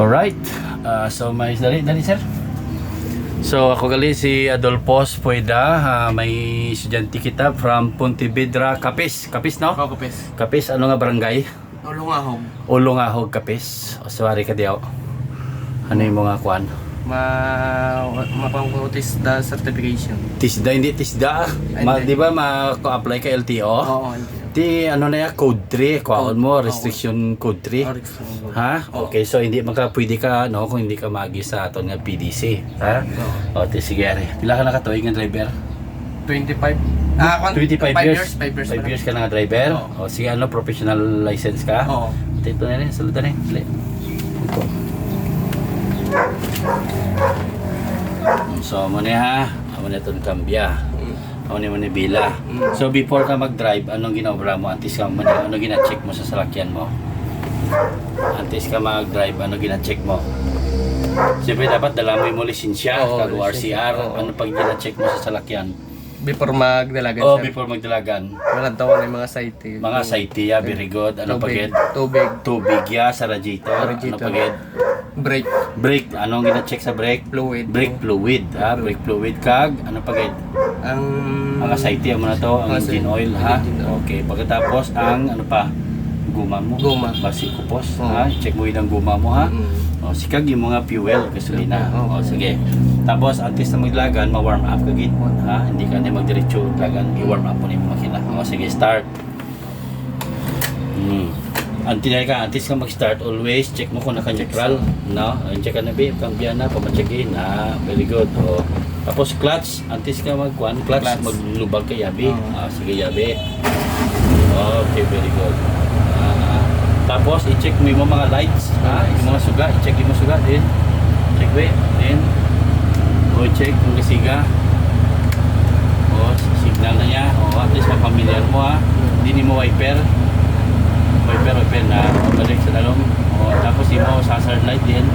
Alright. Uh, so may dali, dali sir. So ako gali si Adolfos Pueda, ah, may estudyante kita from Pontevedra, Capis. Capis no? Ako kapes. Capis, ano nga barangay? Ulungahog. Ulongahog, Capis. O sorry ka diyaw. Ano yung mga kwan? Ma mapangkutis da certification. Tisda, hindi tisda. Ay, Ma, di ba ma-apply ka LTO? Oo. Ti ano na yan, code 3. Kuhaon Code, mo, restriction code 3. Oryx. Ha? Okay, so hindi maka pwede ka no kung hindi ka magi sa aton nga PDC, ha? O, ti sige ari. Pila ka nakatuig nga driver? 25. Ah, kwan- 25 five years. 5 years. 5 years ka na nga driver. O sige ano professional license ka? Oo. Ito na rin, salutan na. Dali. Ito. So, mo na ha. Amo na itong kambya. Mo ni bila. Mm. So, before ka mag-drive, anong ginobra mo? Antes ka mo ano gina-check mo sa salakyan mo? Antes ka mag-drive, ano gina-check mo? Siyempre dapat dala mo yung lisensya, Oo, kag lisensya. RCR, Oo. ano pag gina-check mo sa salakyan? Before magdalagan Oh, sir. before magdalagan. Walang tawa ng mga site. eh. Mga safety, ya, very good. Ano Tubig. pagid? Tubig. Tubig ya sa radiator. Ano Radiator. pagid? Brake. Brake, anong gina-check sa brake? Fluid. Brake fluid, ha? Brake fluid kag ano pagid? Ang... Mga safety mo na to, ang engine oil, ha? Okay, pagkatapos ang ano pa? Guma mo. Guma. Basi kupos, Oo. ha? Check mo yun ang guma mo, ha? Mm. O, sikag yung mga fuel, gasolina. O, Oo. sige. Tapos, antes na maglagan, ma-warm up ka gid ha? Hindi ka na magdiretso lagan, i-warm up mo na yung makina. O, sige, start. Hmm. Antinay ka, antes ka mag-start, always check mo kung naka-neutral, no? Check ka na, babe, kambyan na, pamachekin, ah, very good. O, tapos clutch, antes ka mag-kwan, clutch, Clutch. maglubag ka, yabi. Oo. Ah, sige, yabi. Okay, very good. Ah, tapos, i-check mo yung mga lights, ha? Yung mga suga, i-check yung mga suga din. Check ba? Then, o check kung kasiga. O, signal na niya. O, at least mapamilyar mo ha. Hindi mo wiper. Wiper, wiper na. O, balik sa dalong. O, tapos yung mo sa hazard light din.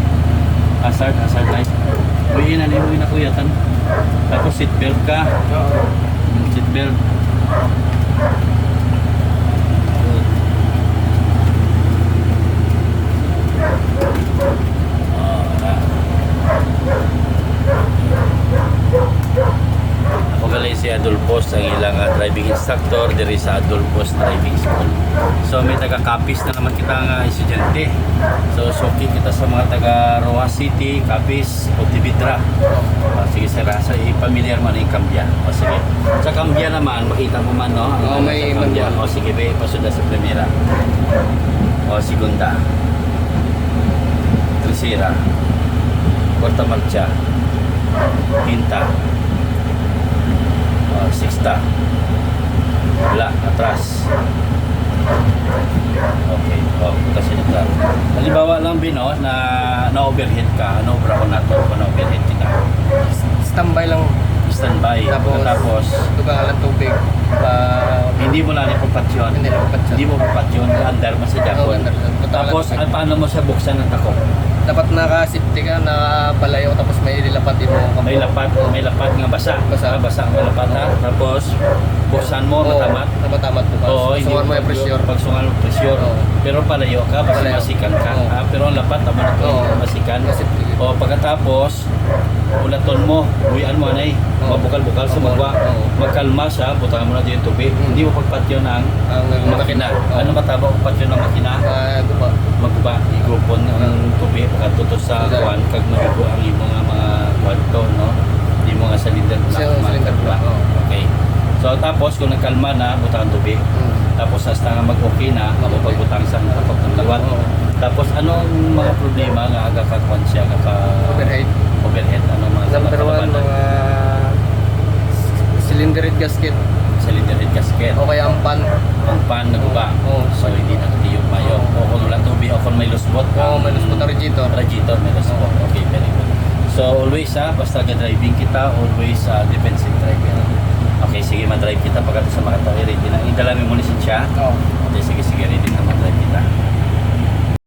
Hazard, hazard light. Uy, na mo na kuyatan. Tapos seatbelt ka. Seatbelt. Instructor diri sa Adolfos Driving School. So may taga Capiz na naman kita nga estudyante. So suki kita sa mga taga Roa City, Capiz, Pontevedra. Uh, sige sir, ah, sa ipamilyar mo na yung Cambia. O sige. Sa Cambia naman, makita mo man no? Ang may sa Cambia. O sige, be, ipasunda sa Primera. O segunda. Tercera. Cuarta marcha. Quinta. Na na-overheat ka, ano obra ko na to, kung na-overheat kita. Standby lang. Standby. Tapos, Tapos, tugang lang tubig. Pa... hindi mo na ipapatsyon. Hindi na ipapatsyon. Hindi mo papatsyon, under mo sa under. Total Tapos, lang. ah, paano mo sa buksan ng takop? Dapat naka-safety ka, nakapalayo, tapos may lilapat din mo. May lapat, may lapat nga basa. Basa. Ah, basa nga lapat ha. Tapos, buksan mo, Oo, matamat. Matamat po. Oo, Sungan mo yung pressure. Pag sungal mo pressure. Oo. Pero palayo ka, basta Palayo. masikan ka. Oo. ha? Pero ang lapat, tama na to, Oo. masikan. O pagkatapos, ulaton mo, buwian mo anay, Oo. mabukal-bukal sa magwa. Oo. Magkalma siya, butangan mo na din yung tubig. Mm. Hindi mo pagpatyon ang, Ang ang makina. Oo. Ano mataba kung patyon ng makina? Ah, gupa. Magba, igupon ang tubig, pagkatutos sa kuwan, kag mabigo ang imo nga mga kwanto, no? Di mo nga salinder Sa- cylinder block, oo. Okay. So tapos kung nagkalma na, butangan tubig. Hmm. Tapos hasta nga mag-okay na, mapapagbutang sa kapag ng liwat. Oo. Tapos anong mga problema nga aga ka kwan siya ka ka Overhead. overhead ano mga Number one, mga cylinder head gasket. cylinder head gasket. O kaya ang pan. Ang pan naguba. Oo. So hindi na katiyog mayo. O kung wala tubig o kung may lusbot. O ang may lusbot na radiator. Radiator may lusbot. Okay, very good. So always ha, basta ga-driving kita, always uh, defensive driving. Okay, sige, ma-drive kita pagkatapos sa mga tao. Ready na. Idala mo muna siya. Oo. Okay, sige, sige, ready na.